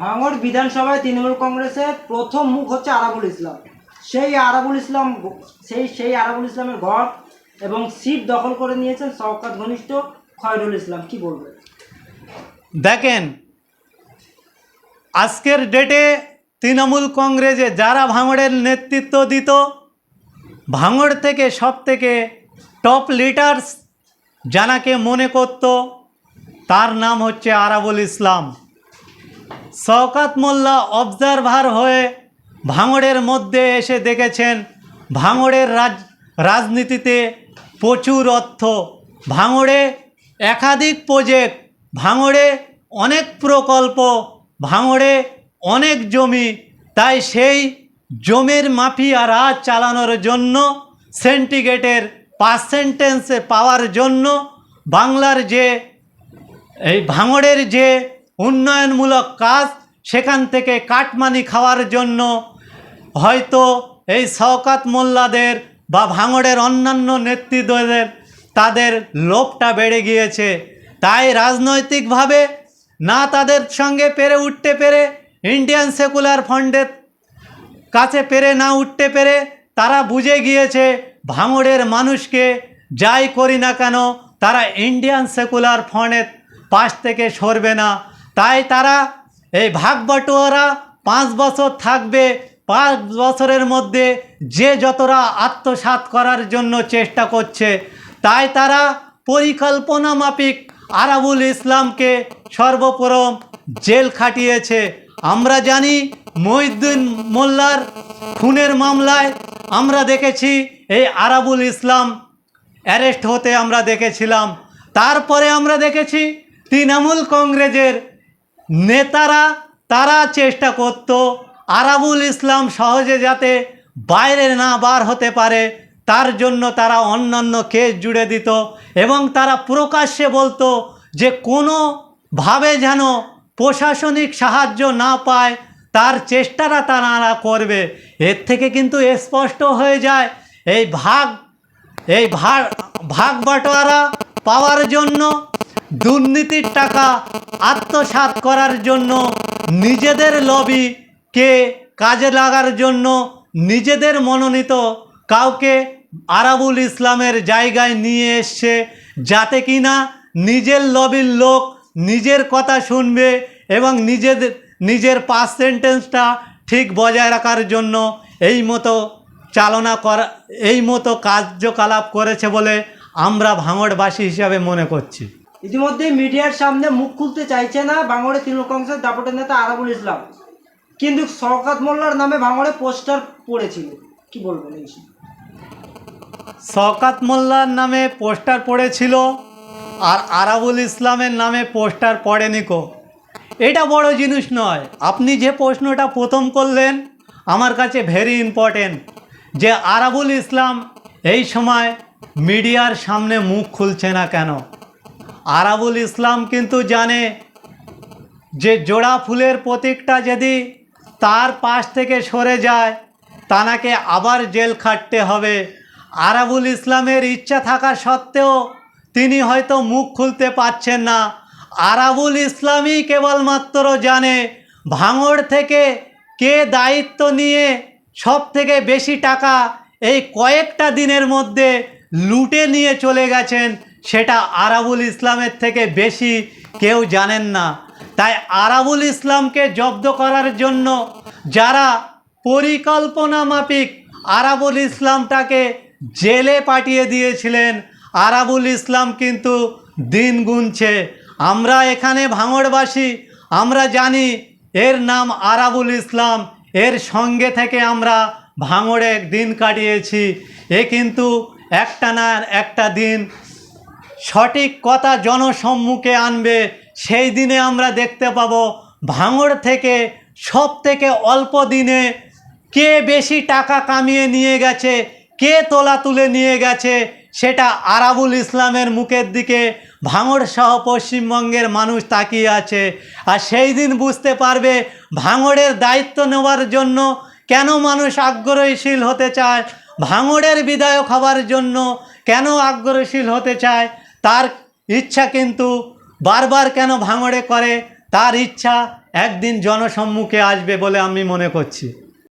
ভাঙড় বিধানসভায় তৃণমূল কংগ্রেসের প্রথম মুখ হচ্ছে আরাবুল ইসলাম। সেই আরাবুল ইসলাম সেই সেই আরাবুল ইসলামের ঘর এবং সিট দখল করে নিয়েছেন শওকাত ঘনিষ্ঠ খয়রুল ইসলাম। কি বলবেন? দেখেন, আজকের ডেটে তৃণমূল কংগ্রেসে যারা ভাঙড়ের নেতৃত্ব দিত, ভাঙড় থেকে সব থেকে টপ লিডার্স জানাকে মনে করত, তার নাম হচ্ছে আরাবুল ইসলাম। শওকাত মোল্লা অবজারভার হয়ে ভাঙড়ের মধ্যে এসে দেখেছেন, ভাঙড়ের রাজ, রাজনীতিতে প্রচুর অর্থ। ভাঙড়ে একাধিক প্রজেক্ট ভাঙড়ে অনেক প্রকল্প, ভাঙড়ে অনেক জমি। তাই সেই জমির মাফিয়া রাজ চালানোর জন্য সেন্টিগেটের পার্সেন্টেন্সে পাওয়ার জন্য বাংলার যে, এই ভাঙড়ের যে উন্নয়নমূলক কাজ সেখান থেকে কাটমানি খাওয়ার জন্য হয়তো এই শওকাত মোল্লাদের বা ভাঙড়ের অন্যান্য নেতৃত্বদের তাদের লোভটা বেড়ে গিয়েছে। তাই রাজনৈতিকভাবে না তাদের সঙ্গে পেরে উঠতে পেরে ইন্ডিয়ান সেকুলার ফ্রন্টের কাছে পেরে না উঠতে পেরে তারা বুঝে গিয়েছে ভাঙড়ের মানুষকে যাই করি না কেন তারা ইন্ডিয়ান সেকুলার ফ্রন্টের পাশ থেকে সরবে না। তাই তারা এই ভাগ বাটোয়ারা পাঁচ বছর থাকবে, পাঁচ বছরের মধ্যে যে যতটা আত্মসাৎ করার জন্য চেষ্টা করছে, তাই তারা পরিকল্পনা মাফিক আরাবুল ইসলামকে সর্বপ্রথম জেল খাটিয়েছে। আমরা জানি মহিউদ্দিন মোল্লার খুনের মামলায় আমরা দেখেছি এই আরাবুল ইসলাম অ্যারেস্ট হতে আমরা দেখেছিলাম। তারপরে আমরা দেখেছি তৃণমূল কংগ্রেসের নেতারা তারা চেষ্টা করত আরাবুল ইসলাম সহজে যাতে বাইরে না বার হতে পারে, তার জন্য তারা অন্যান্য কেস জুড়ে দিত এবং তারা প্রকাশ্যে বলতো যে কোনোভাবে যেন প্রশাসনিক সাহায্য না পায়, তার চেষ্টাটা তারা করবে। এর থেকে কিন্তু স্পষ্ট হয়ে যায়, এই ভাগ এই ভাগ ভাগ বাটোয়ারা পাওয়ার জন্য দুর্নীতির টাকা আত্মসাৎ করার জন্য নিজেদের লবিকে কাজে লাগার জন্য নিজেদের মনোনীত কাউকে আরাবুল ইসলামের জায়গায় নিয়ে এসছে যাতে কিনা নিজের লবির লোক নিজের কথা শুনবে এবং নিজেদের নিজের পার্সেন্টেজটা ঠিক বজায় রাখার জন্য এই মতো চালনা করা, এই মতো কার্যকলাপ করেছে বলে আমরা ভাঙড়বাসী হিসাবে মনে করছি। ইতিমধ্যে মিডিয়ার সামনে মুখ খুলতে চাইছে না ভাঙড়ে তৃণমূল কংগ্রেসের দাপটের নেতা আরাবুল ইসলাম। কিন্তু শওকাত মোল্লার নামে ভাঙড়ে পোস্টার পড়েছিল। কি বলবেন এই? শওকাত মোল্লার নামে পোস্টার পড়েছিল আর আরাবুল ইসলামের নামে পোস্টার পড়েনি কো। এটা বড় জিনিস নয়। আপনি যে প্রশ্নটা প্রথম করলেন, আমার কাছে ভেরি ইম্পর্টেন্ট যে আরাবুল ইসলাম এই সময় মিডিয়ার সামনে মুখ খুলছে না কেন? আরাবুল ইসলাম কিন্তু জানে যে জোড়া ফুলের প্রতীকটা যদি তার পাশ থেকে সরে যায়, তানাকে আবার জেল খাটতে হবে। আরাবুল ইসলামের ইচ্ছা থাকা সত্ত্বেও তিনি হয়তো মুখ খুলতে পারছেন না। আরাবুল ইসলামই কেবলমাত্র জানে ভাঙড় থেকে কে দায়িত্ব নিয়ে সব থেকে বেশি টাকা এই কয়েকটা দিনের মধ্যে লুটে নিয়ে চলে গেছেন সেটা আরাবুল ইসলামের থেকে বেশি কেউ জানেন না। তাই আরাবুল ইসলামকে জব্দ করার জন্য যারা পরিকল্পনা মাফিক আরাবুল ইসলামটাকে জেলে পাঠিয়ে দিয়েছিলেন, আরাবুল ইসলাম কিন্তু দিন গুনছে। আমরা এখানে ভাঙড়বাসী, আমরা জানি এর নাম আরাবুল ইসলাম, এর সঙ্গে থেকে আমরা ভাঙড়ে দিন কাটিয়েছি। এ কিন্তু একটা না একটা দিন সঠিক কথা জনসম্মুখে আনবে, সেই দিনে আমরা দেখতে পাব ভাঙড় থেকে সব থেকে অল্প দিনে কে বেশি টাকা কামিয়ে নিয়ে গেছে, কে তোলা তুলে নিয়ে গেছে, সেটা আরাবুল ইসলামের মুখের দিকে ভাঙড় সহ পশ্চিমবঙ্গের মানুষ তাকিয়ে আছে। আর সেই দিন বুঝতে পারবে ভাঙড়ের দায়িত্ব নেওয়ার জন্য কেন মানুষ আগ্রহীশীল হতে চায়, ভাঙড়ের বিধায়ক হওয়ার জন্য কেন আগ্রহশীল হতে চায় তার ইচ্ছা কিন্তু বারবার কেন ভাঙড়ে করে? তার ইচ্ছা একদিন জনসম্মুখে আসবে বলে আমি মনে করছি।